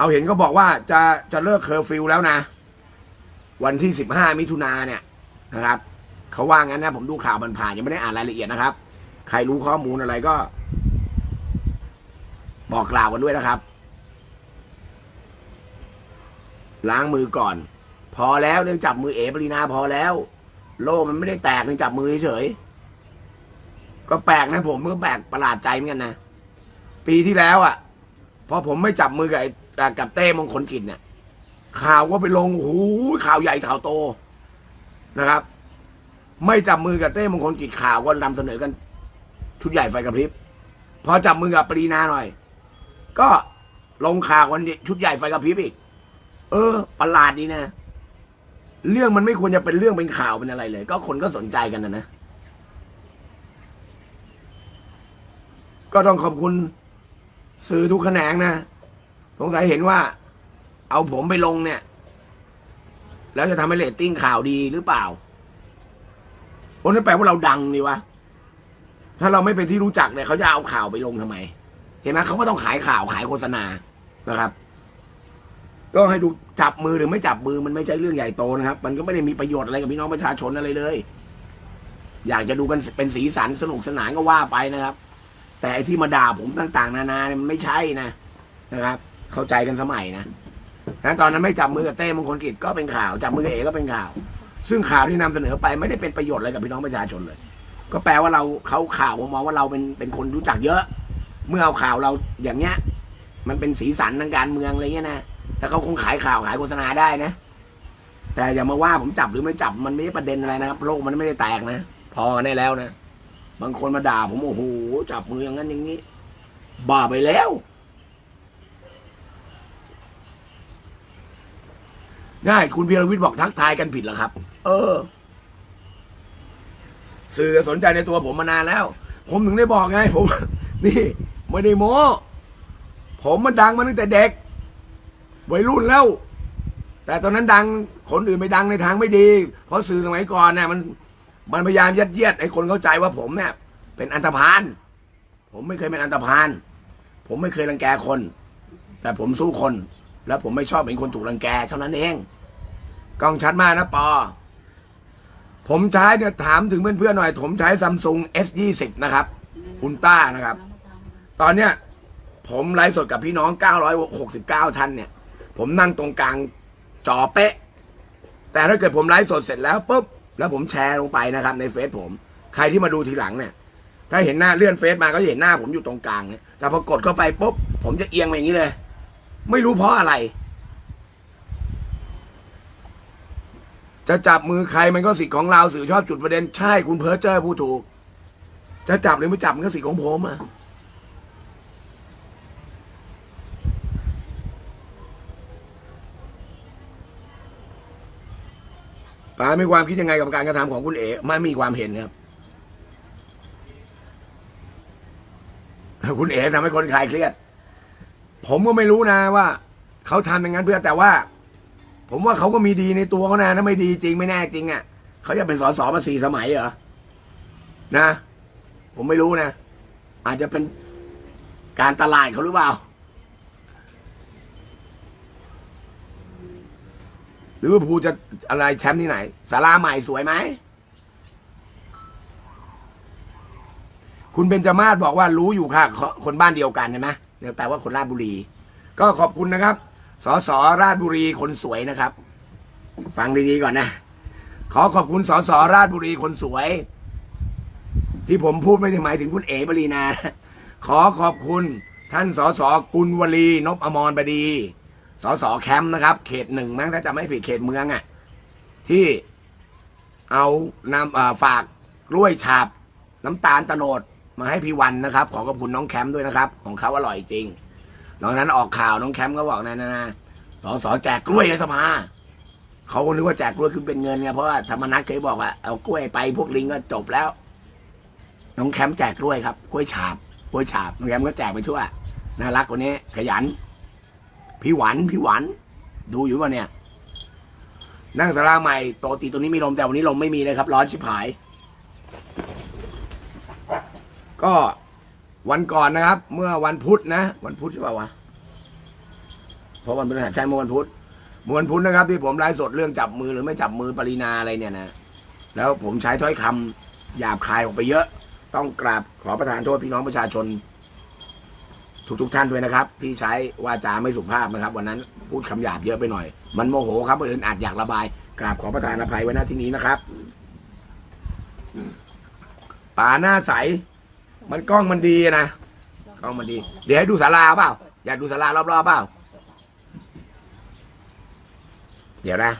เอาเห็นก็บอกว่าจะจะเลิกเคอร์ฟิวแล้วนะ วันที่สิบห้ามิถุนาเนี่ยนะครับเขาว่างั้นนะผมดูข่าวมันผ่านยังไม่ได้อ่านรายละเอียดนะครับ ใครรู้ข้อมูลอะไรก็ บอกกล่าวกันด้วยนะครับ ล้างมือก่อน พอแล้วเรื่องจับมือเอปรีนาพอแล้ว โลกมันไม่ได้แตกเรื่องจับมือเฉยๆก็แปลกนะผมก็แปลกประหลาดใจเหมือนกันนะปีที่แล้วอะพอผมไม่จับมือกับไอ้ กับเต้มงคลกิจเนี่ย ข่าวก็ไปลงโอ้โหข่าวใหญ่ข่าวโตนะครับ ไม่จับมือกับเต้มงคลกิจข่าวก็นำเสนอกัน ชุดใหญ่ไฟกระพริบพอจับมือกับปรีนาหน่อย ก็ลงข่าววันนี้ชุดใหญ่ไฟกระพริบอีก เออ ประหลาดดีนะ เรื่องมันไม่ควรจะเป็นเรื่องเป็นข่าวเป็นอะไรเลย ก็คนก็สนใจกันนะนะก็ต้องขอบคุณสื่อทุกแขนงนะ สงสัยเห็นว่า เอาผมไปลงเนี่ย แล้วจะทำให้เรตติ้งข่าวดีหรือเปล่าเพราะนั่นแปลว่าเราดังนี่วะถ้าเราไม่เป็นที่รู้จักเนี่ยเขาจะเอาข่าวไปลงทำไม เห็นไหมเขาก็ต้องขายข่าวขายโฆษณานะครับ ก็ให้ดูจับมือหรือไม่จับมือมันไม่ใช่เรื่องใหญ่โตนะครับ มันก็ไม่ได้มีประโยชน์อะไรกับพี่น้องประชาชนอะไรเลย อยากจะดูกันเป็นสีสันสนุกสนานก็ว่าไปนะครับ แต่ไอที่มาด่าผมต่าง ๆ นานาเนี่ยมันไม่ใช่นะนะครับ เข้าใจกันสมัยนะนั้นตอนนั้นไม่จับมือกับเต้มงคลกิจก็เป็นข่าวจับมือกับเอก็เป็นข่าว ซึ่งข่าวที่นำเสนอไปไม่ได้เป็นประโยชน์อะไรกับพี่น้องประชาชนเลย ก็แปลว่าเราเขาข่าวมองว่าเราเป็นเป็นคนรู้จักเยอะ เมื่อเอาข่าวเราอย่างเงี้ย มันเป็นสีสันทางการเมืองอะไรเงี้ยนะแต่เขาคงขายข่าวขายโฆษณาได้นะ แต่อย่ามาว่าผมจับหรือไม่จับมันไม่ใช่ประเด็นอะไรนะครับโลกมันไม่ได้แตกนะพอกันได้แล้วนะบางคนมาด่าผมโอ้โหจับมืออย่างนั้นอย่างนี้ บ้าไปแล้ว ง่ายคุณพีรวิทย์บอกทักทายกันผิดเหรอครับ เออ สื่อสนใจในตัวผมมานานแล้ว ผมถึงได้บอกไง ผม นี่ไม่ได้โม้ผมมันดังมาตั้งแต่เด็กวัยรุ่นแล้ว แต่ตอนนั้นดังคนอื่นไปดังในทางไม่ดี เพราะสื่อสมัยก่อนเนี่ยมัน มันพยายามยัดเยียดให้คนเข้าใจว่าผมเนี่ยเป็นอันธพาลผมไม่เคยเป็นอันธพาลผมไม่เคยรังแกคน แต่ผมสู้คน แล้วผมไม่ชอบเป็นคนถูกรังแกเท่านั้นเองกล้องชัดมากนะปอ ผมใช้เนี่ยถามถึงเพื่อนๆหน่อย ผมใช้ซัมซุง S 2 0นะครับอุลต้านะครับ ตอนเนี้ย ผมไลฟ์สดกับพี่น้อง969ท่านเนี่ย ผมนั่งตรงกลางจอเป๊ะ แต่ถ้าเกิดผมไลฟ์สดเสร็จแล้วปุ๊บแล้วผมแชร์ลงไปนะครับ ในเฟซผม ใครที่มาดูทีหลังเนี่ย ถ้าเห็นหน้าเลื่อนเฟซมาก็จะเห็นหน้าผมอยู่ตรงกลางเนี่ยแต่พอกดเข้าไปปุ๊บผมจะเอียงไปอย่างนี้เลย ไม่รู้เพราะอะไร จะจับมือใครมันก็สิทธิ์ของเราสื่อชอบจุดประเด็นใช่คุณเพิร์เจอร์ผู้ถูก จะจับหรือไม่จับมันก็สิทธิ์ของผมอะป้ามีความคิดยังไงกับการกระทำของคุณเอ๋ไม่มีความเห็นครับคุณเอ๋ทำให้คนคลายเครียด ผมก็ไม่รู้นะว่าเขาทำอย่างนั้นเพื่อแต่ว่า ผมว่าเขาก็มีดีในตัวเขานะถ้าไม่ดีจริงไม่แน่จริงอะเขาจะเป็นสสมาสี่สมัยเหรอนะ ผมไม่รู้นะ อาจจะเป็นการตลาดเขาหรือเปล่า หรือว่าภูจะอะไรแชมป์ที่ไหนสาราใหม่สวยไหมคุณเบญจมาศบอกว่ารู้อยู่ค่ะ คนบ้านเดียวกันใช่ไหม เนี่ยแปลว่าคนราชบุรี ก็ขอบคุณนะครับ สสราชบุรีคนสวยนะครับ ฟังดีๆก่อนนะ ขอขอบคุณสสราชบุรีคนสวย ที่ผมพูดไม่ได้หมายถึงคุณเอ๋ปรีนาขอขอบคุณท่านสสกุลวลีนพอมรบดี สสแคมป์นะครับ เขตหนึ่งมั้งถ้าจะไม่ผิดเขตเมืองอะ่ะ ที่เอานำฝากกล้วยฉาบ น้ำตาลตะโนด มาให้พี่วันนะครับ ขอขอบคุณน้องแคมป์ด้วยนะครับ ของเขาอร่อยจริงหลังนั้นออกข่าวน้องแคมป์ก็บอกนะนะนะสอสอแจกกล้วยในสภาเขาก็นึกว่าแจกกล้วยคือเป็นเงินไงเพราะว่าธรรมนัฐเคยบอกว่าเอากล้วยไปพวกลิงก็จบแล้ว น้องแคมป์แจกกล้วยครับกล้วยฉาบกล้วยฉาบน้องแคมป์ก็แจกไปทั่วน่ารักคนนี้ ขยัน พี่หวันพี่หวันดูอยู่ป่ะเนี่ย นั่งสาราใหม่ปกติตรงนี้มีลมแต่วันนี้ลมไม่มีเลยครับ ร้อนชิบหาย ก็วันก่อนนะครับ เมื่อวันพุธนะ วันพุธใช่ป่าวะเพราะวันพฤหัสใช่เมื่อวันพุธเมื่อวันพุธนะครับ ที่ผมไลฟ์สดเรื่องจับมือหรือไม่จับมือปรินาอะไรเนี่ยนะแล้วผมใช้ถ้อยคำหยาบคายออกไปเยอะ ต้องกราบขอประทานโทษพี่น้องประชาชน ทุกๆท่านด้วยนะครับ ที่ใช้วาจาไม่สุภาพนะครับ วันนั้นพูดคำหยาบเยอะไปหน่อย มันโมโหครับคนอื่นอาจอยากระบาย กราบขอประทานอภัยไว้ณที่นี้นะครับป่าหน้าใส มันกล้องมันดีนะกล้องมันดี เดี๋ยวให้ดูศาลาเปล่าอยากดูศาลารอบๆเปล่า เดี๋ยวนะ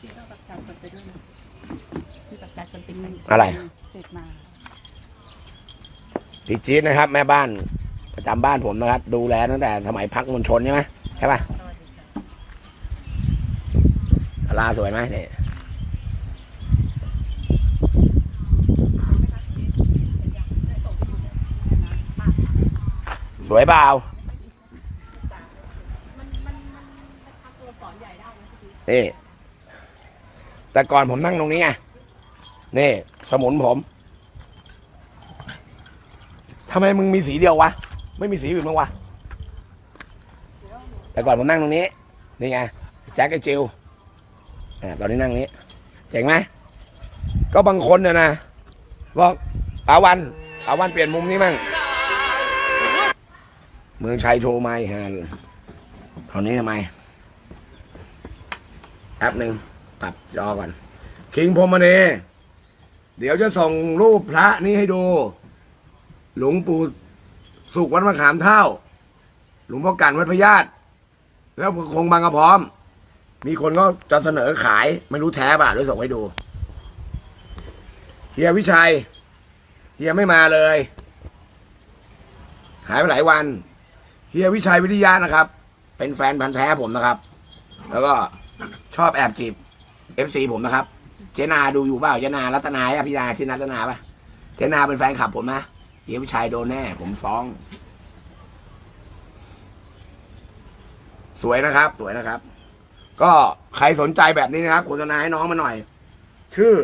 ที่เราประชาชนไปด้วยนะที่ประชาชนเป็นอะไรเสร็จมาพี่จี๊ดนะครับ แม่บ้านประจำบ้านผมนะครับ ดูแลตั้งแต่ สมัยพักมวลชนใช่ไหมใช่ปะศาลาสวยไหมนี่ส วยเปล่านี่แต่ก่อนผมนั่งตรงนี้ไงนี่ สมุนผมทำไมมึงมีสีเดียววะ ไม่มีสีอื่นบ้างวะ แต่ก่อนผมนั่งตรงนี้ นี่ไงแจ็คไอจิวอ่าตอนนี้นั่งนี้ เจ๋งไหม ก็บางคนเนี่ยนะบอกอาวันอาวันเปลี่ยนมุมนี้มั่ง เมืองชัยโทรมาอีกฮะตอนนี้ทำไมแป๊บหนึ่งปรับจอก่อน คิงพรมณีเดี๋ยวจะส่งรูปพระนี้ให้ดู หลวงปู่สุขวัดมะขามเท่า หลวงพ่อกันวัดพญาตแล้วคงบางกระพร้อม มีคนก็จะเสนอขายไม่รู้แท้ป่ะเดี๋ยวส่งให้ดูเฮียวิชัยเฮียไม่มาเลย หายไปหลายวัน เฮียวิชัยวิทยานะครับ เป็นแฟนพันธ์แท้ผมนะครับ แล้วก็ชอบแอบจีบเอฟซีผมนะครับ เจนาดูอยู่เปล่าเจนารัตนาอะพี่นาชื่อนัตนาปะเจนาเป็นแฟนคลับผมนะเฮียวิชัยโดนแน่ ผมฟ้อง สวยนะครับ สวยนะครับ ก็ใครสนใจแบบนี้นะครับโฆษณาให้น้องมาหน่อย ชื่อ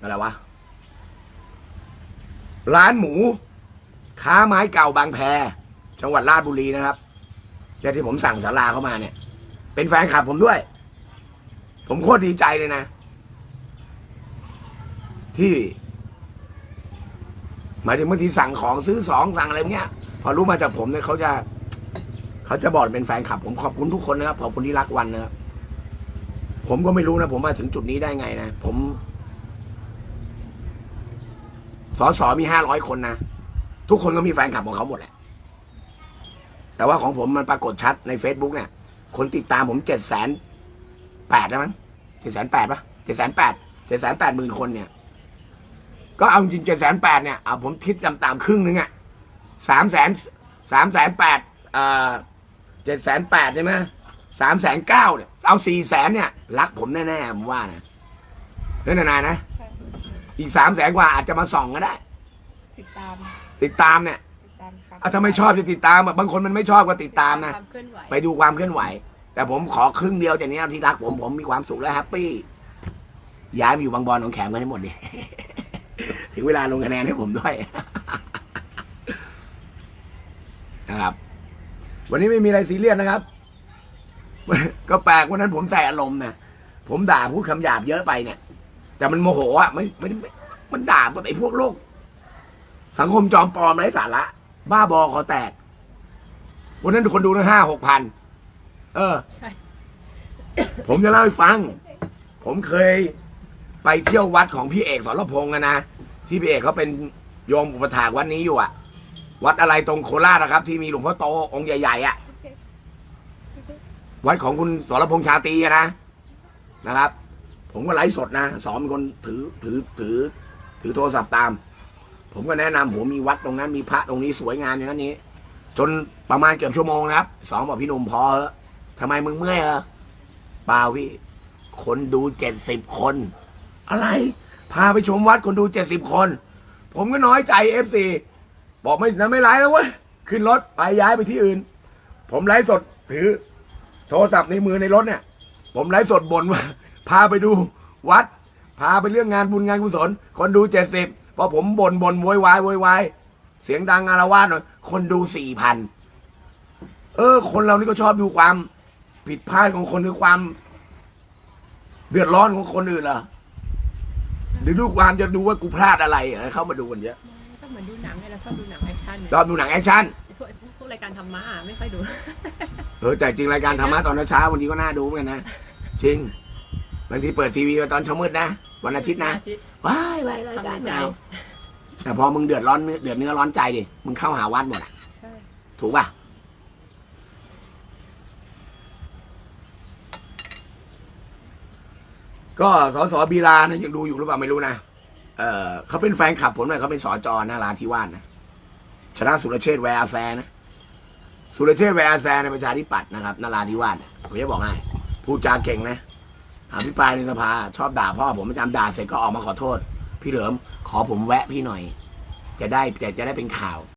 อะไรวะร้านหมู ค้าไม้เก่าบางแพ จังหวัดราชบุรีนะครับแต่ที่ผมสั่งสาลาเข้ามาเนี่ย เป็นแฟนคลับผมด้วย ผมโคตรดีใจเลยนะ ที่หมายถึงบางทีสั่งของซื้อสองสั่งอะไรเงี้ย พอรู้มาจากผมเนี่ยเขาจะเขาจะบอกเป็นแฟนคลับ ผมขอบคุณทุกคนนะครับขอบคุณที่รักวันนะครับผมก็ไม่รู้นะ ผมมาถึงจุดนี้ได้ไงนะ ผมสอสอมีห้าร้อยคนนะ ทุกคนก็มีแฟนคลับของเขาหมดแหละ แต่ว่าของผมมันปรากฏชัดใน Facebook เนี่ย คนติดตามผมเจ็ดแสนแปดนะมั้งเจ็ดแสนแปดปะเจ็ดแสนแปดเจ็ดแสนแปดหมื่นคนเนี่ย ก็เอาจริงเจ็ดแสนแปดเนี่ยเอาผมคิดตามตามๆครึ่งนึงอะสามแสนสามแสนแปดเอ่อเจ็ดแสนแปดใช่ไหมสามแสนเก้าเนี่ยเอาสี่แสนเนี่ย รักผมแน่ๆผมว่านะนั่นนานๆนะใช่อีกสามแสนกว่าอาจจะมาส่องก็ได้ ติดตาม ติดตามเนี่ย อาถ้าไม่ชอบจะติดตามอะบางคนมันไม่ชอบก็ติดตามนะ ความเคลื่อนไหว ไปดูความเคลื่อนไหว แต่ผมขอครึ่งเดียวจากนี้ที่รักผมผมมีความสุขและแฮปปี้ย้ายมาอยู่บางบอนของแขมกันให้หมดดิ ถึงเวลาลงคะแนนให้ผมด้วย นะครับ วันนี้ไม่มีอะไรซีเรียสนะครับ ก็แปลกวันนั้นผมใส่อารมณ์นะผมด่าพูดคำหยาบเยอะไปเนี่ย แต่มันโมโหอะไม่ไม่ไม่มันด่าพวกไอ้พวกโลก สังคมจอมปลอมไร้สาระ บ้าบอคอแตก วันนั้นคนดูตั้งห้าหกพัน เออ ใช่ ผมจะเล่าให้ฟัง ผมเคยไปเที่ยววัดของพี่เอกสรพงษ์อะนะ ที่พี่เอกเขาเป็นโยมอุปถากวัดนี้อยู่อะวัดอะไรตรงโคราชนะครับ ที่มีหลวงพ่อโตองค์ใหญ่ๆอะวัดของคุณสรพงษ์ชาตรีอะนะ นะครับ ผมก็ไลฟ์สดนะ สอนเป็นคนถือถือถือ ถือโทรศัพท์ตาม ผมก็แนะนำผมมีวัดตรงนั้นมีพระตรงนี้สวยงามอย่างนี้ จนประมาณเกือบชั่วโมงนะครับสองบอกพี่หนุ่มพอเหอะทำไมมึงเมื่อยเหรอเปล่าพี่ คนดูเจ็ดสิบคน อะไร พาไปชมวัดคนดูเจ็ดสิบคน ผมก็น้อยใจเอฟซีบอกไม่นั้นไม่ไลฟ์แล้วเว้ยขึ้นรถไปย้ายไปที่อื่น ผมไลฟ์สดถือ โทรศัพท์ในมือในรถเนี่ย ผมไลฟ์สดบ่นว่า พาไปดูวัด พาไปเรื่องงานบุญงานกุศลคนดูเจ็ดสิบ พอผมบ่นบ่นโวยวายโวยวายเสียงดังอารวาสหน่อยคนดูสี่พันเออ คนเรานี่ก็ชอบดูความผิดพลาดของคนหรือความ เดือดร้อนของคนอื่นเหรอหรือดูความจะดูว่ากูพลาดอะไรอะไรเข้ามาดูกันเยอะก็เหมือนดูหนังไงเราชอบดูหนังแอคชั่นเนี่ยชอบดูหนังแอคชั่นพวกพวกรายการธรรมะอะไม่ค่อยดูเออแต่จริงรายการธรรมะตอนเช้าๆบางทีก็น่าดูเหมือนกันนะจริงบางทีเปิดทีวีมาตอนเช้ามืดนะ วันอาทิตย์นะอาทิตย์ว้ายว้ายรายการทำใจเอาแต่พอมึงเดือดร้อนเนื้อเดือดเนื้อร้อนใจดิมึงเข้าหาวัดหมดอะใช่ ถูกป่ะก็สสบีลานะยังดูอยู่หรือเปล่าไม่รู้นะเออเขาเป็นแฟนคลับผมนะเขาเป็นสอจอนาราธิวาสนะชนะสุรเชษฐ์แวร์อาแซนะ สุรเชษฐ์แวร์อาแซในประชาธิปัตย์นะครับนาราธิวาสเนี่ยผมจะบอกให้พูดจาเก่งนะ อภิปรายในสภา ชอบด่าพ่อผมประจำด่าเสร็จก็ออกมาขอโทษ พี่เหลิมขอผมแวะพี่หน่อย จะได้จะจะได้เป็นข่าว